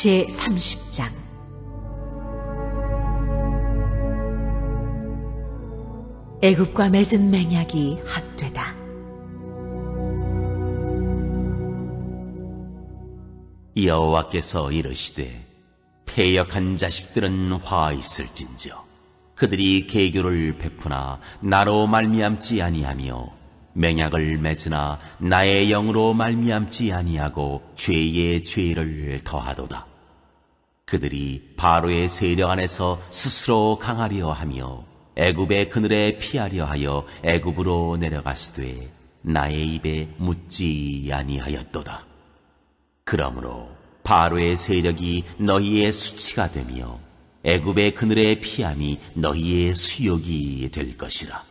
제 30장 애굽과 맺은 맹약이 헛되다. 여호와께서 이르시되 패역한 자식들은 화 있을진저 그들이 계교를 베푸나 나로 말미암지 아니하며 맹약을 맺으나 나의 영으로 말미암지 아니하고 죄의 죄를 더하도다. 그들이 바로의 세력 안에서 스스로 강하려 하며 애굽의 그늘에 피하려 하여 애굽으로 내려갔으되 나의 입에 묻지 아니하였도다. 그러므로 바로의 세력이 너희의 수치가 되며 애굽의 그늘에 피함이 너희의 수욕이 될 것이라.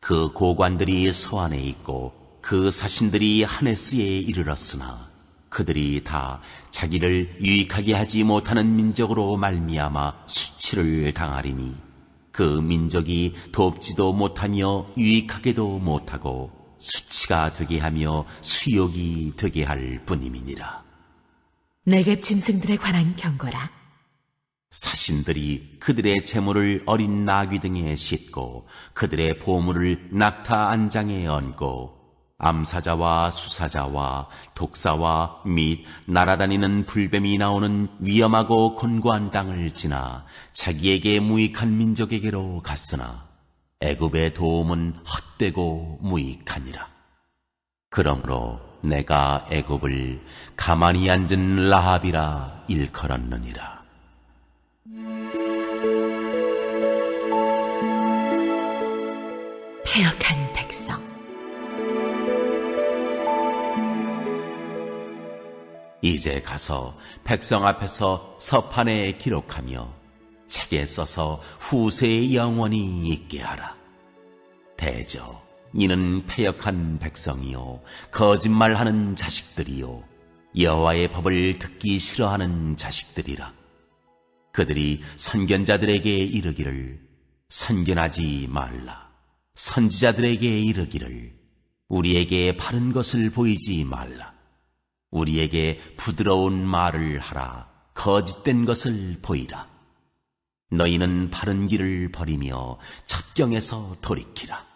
그 고관들이 서안에 있고 그 사신들이 하네스에 이르렀으나 그들이 다 자기를 유익하게 하지 못하는 민족으로 말미암아 수치를 당하리니 그 민족이 돕지도 못하며 유익하게도 못하고 수치가 되게 하며 수욕이 되게 할 뿐임이니라. 내게 짐승들에 관한 경고라. 사신들이 그들의 재물을 어린 나귀 등에 싣고 그들의 보물을 낙타 안장에 얹고 암사자와 수사자와 독사와 및 날아다니는 불뱀이 나오는 위험하고 곤고한 땅을 지나 자기에게 무익한 민족에게로 갔으나 애굽의 도움은 헛되고 무익하니라. 그러므로 내가 애굽을 가만히 앉은 라합이라 일컬었느니라. 패역한 백성. 이제 가서 백성 앞에서 서판에 기록하며 책에 써서 후세에 영원히 있게 하라. 대저, 이는 패역한 백성이요, 거짓말하는 자식들이요, 여호와의 법을 듣기 싫어하는 자식들이라. 그들이 선견자들에게 이르기를 선견하지 말라. 선지자들에게 이르기를 우리에게 바른 것을 보이지 말라. 우리에게 부드러운 말을 하라. 거짓된 것을 보이라. 너희는 바른 길을 버리며 첩경에서 돌이키라.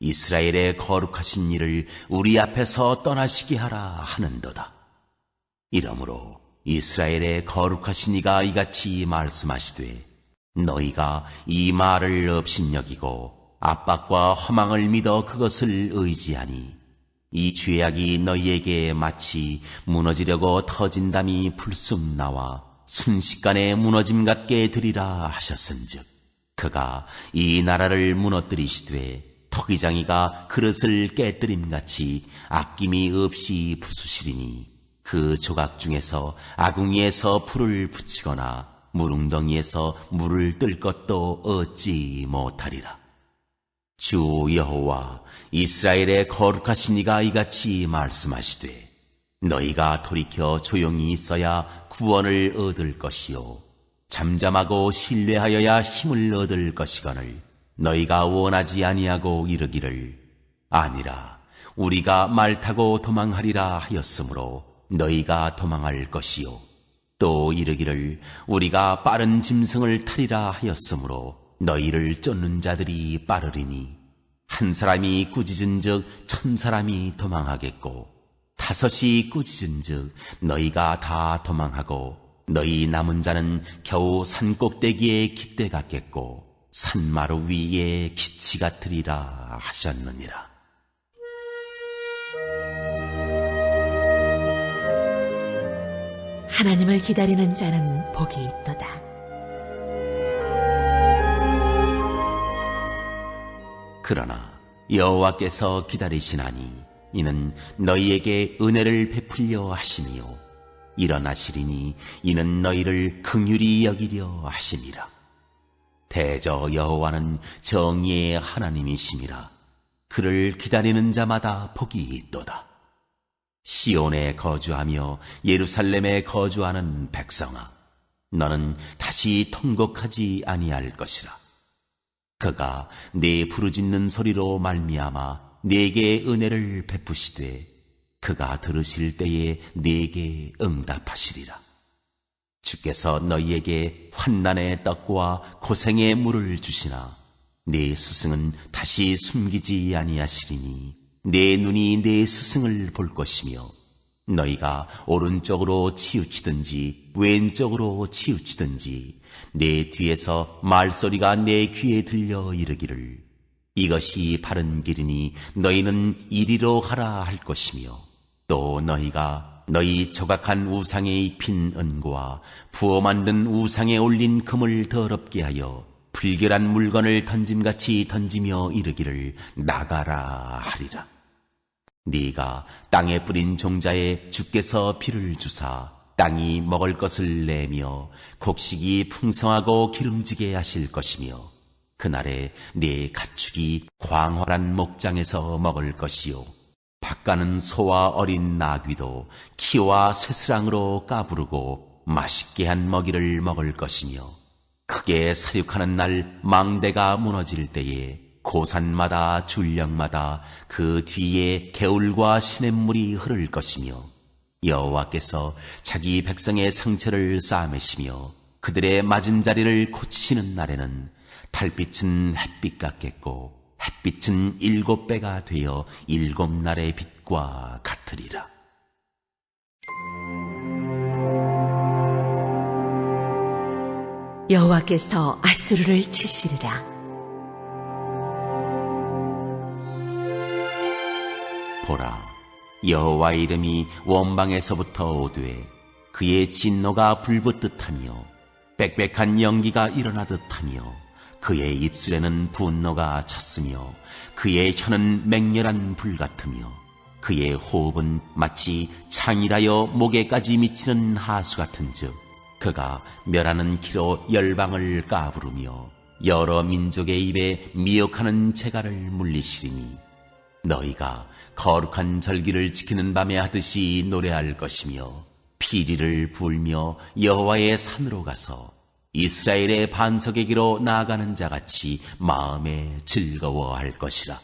이스라엘의 거룩하신 일을 우리 앞에서 떠나시게 하라 하는도다. 이러므로 이스라엘의 거룩하신 이가 이같이 말씀하시되 너희가 이 말을 업신여기고 압박과 허망을 믿어 그것을 의지하니 이 죄악이 너희에게 마치 무너지려고 터진 담이 불쑥 나와 순식간에 무너짐 같게 되리라 하셨은즉 그가 이 나라를 무너뜨리시되 토기장이가 그릇을 깨뜨림같이 아낌이 없이 부수시리니 그 조각 중에서 아궁이에서 불을 붙이거나 무릉덩이에서 물을 뜰 것도 얻지 못하리라. 주 여호와 이스라엘의 거룩하신 이가 이같이 말씀하시되 너희가 돌이켜 조용히 있어야 구원을 얻을 것이요 잠잠하고 신뢰하여야 힘을 얻을 것이거늘 너희가 원하지 아니하고 이르기를 아니라 우리가 말 타고 도망하리라 하였으므로 너희가 도망할 것이요 또 이르기를 우리가 빠른 짐승을 타리라 하였으므로 너희를 쫓는 자들이 빠르리니 한 사람이 꾸짖은 즉 천 사람이 도망하겠고 다섯이 꾸짖은 즉 너희가 다 도망하고 너희 남은 자는 겨우 산 꼭대기에 깃대 같겠고 산마루 위에 기치 같으리라 하셨느니라. 하나님을 기다리는 자는 복이 있도다. 그러나 여호와께서 기다리시나니 이는 너희에게 은혜를 베풀려 하심이요 일어나시리니 이는 너희를 긍휼히 여기려 하심이라. 대저 여호와는 정의의 하나님이심이라. 그를 기다리는 자마다 복이 있도다. 시온에 거주하며 예루살렘에 거주하는 백성아, 너는 다시 통곡하지 아니할 것이라. 그가 내 부르짖는 소리로 말미암아 내게 은혜를 베푸시되 그가 들으실 때에 내게 응답하시리라. 주께서 너희에게 환난의 떡과 고생의 물을 주시나 내 스승은 다시 숨기지 아니하시리니 내 눈이 내 스승을 볼 것이며 너희가 오른쪽으로 치우치든지 왼쪽으로 치우치든지 내 뒤에서 말소리가 내 귀에 들려 이르기를 이것이 바른 길이니 너희는 이리로 가라 할 것이며 또 너희가 너희 조각한 우상에 입힌 은과 부어 만든 우상에 올린 금을 더럽게 하여 불결한 물건을 던짐같이 던지며 이르기를 나가라 하리라. 네가 땅에 뿌린 종자에 주께서 비를 주사 땅이 먹을 것을 내며 곡식이 풍성하고 기름지게 하실 것이며 그날에 네 가축이 광활한 목장에서 먹을 것이요. 밭가는 소와 어린 나귀도 키와 쇠스랑으로 까부르고 맛있게 한 먹이를 먹을 것이며 크게 사육하는 날 망대가 무너질 때에 고산마다 줄령마다 그 뒤에 개울과 시냇물이 흐를 것이며 여호와께서 자기 백성의 상처를 싸매시며 그들의 맞은 자리를 고치시는 날에는 달빛은 햇빛 같겠고 햇빛은 일곱 배가 되어 일곱 날의 빛과 같으리라. 여호와께서 아수르를 치시리라. 보라, 여호와의 이름이 원방에서부터 오되 그의 진노가 불붙듯하며 빽빽한 연기가 일어나듯하며 그의 입술에는 분노가 찼으며 그의 혀는 맹렬한 불 같으며 그의 호흡은 마치 창이라여 목에까지 미치는 하수 같은즉 그가 멸하는 키로 열방을 까부르며 여러 민족의 입에 미혹하는 재갈을 물리시리니 너희가 거룩한 절기를 지키는 밤에 하듯이 노래할 것이며 피리를 불며 여호와의 산으로 가서 이스라엘의 반석에게로 나아가는 자같이 마음에 즐거워할 것이라.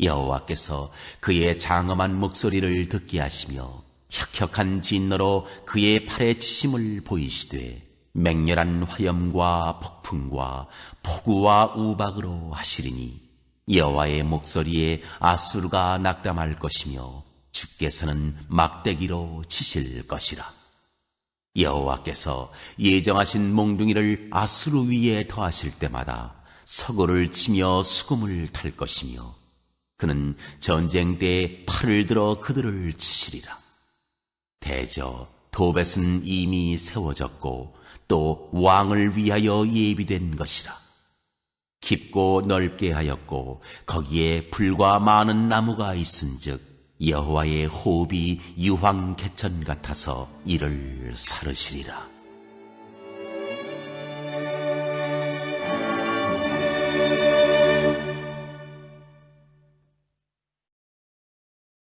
여호와께서 그의 장엄한 목소리를 듣게 하시며 혁혁한 진노로 그의 팔에 치심을 보이시되 맹렬한 화염과 폭풍과 폭우와 우박으로 하시리니 여호와의 목소리에 아수르가 낙담할 것이며 주께서는 막대기로 치실 것이라. 여호와께서 예정하신 몽둥이를 아수르 위에 더하실 때마다 서고를 치며 수금을 탈 것이며 그는 전쟁 때에 팔을 들어 그들을 치시리라. 대저 도벳은 이미 세워졌고 또 왕을 위하여 예비된 것이라. 깊고 넓게 하였고 거기에 불과 많은 나무가 있은즉 여호와의 호흡이 유황 개천 같아서 이를 사르시리라.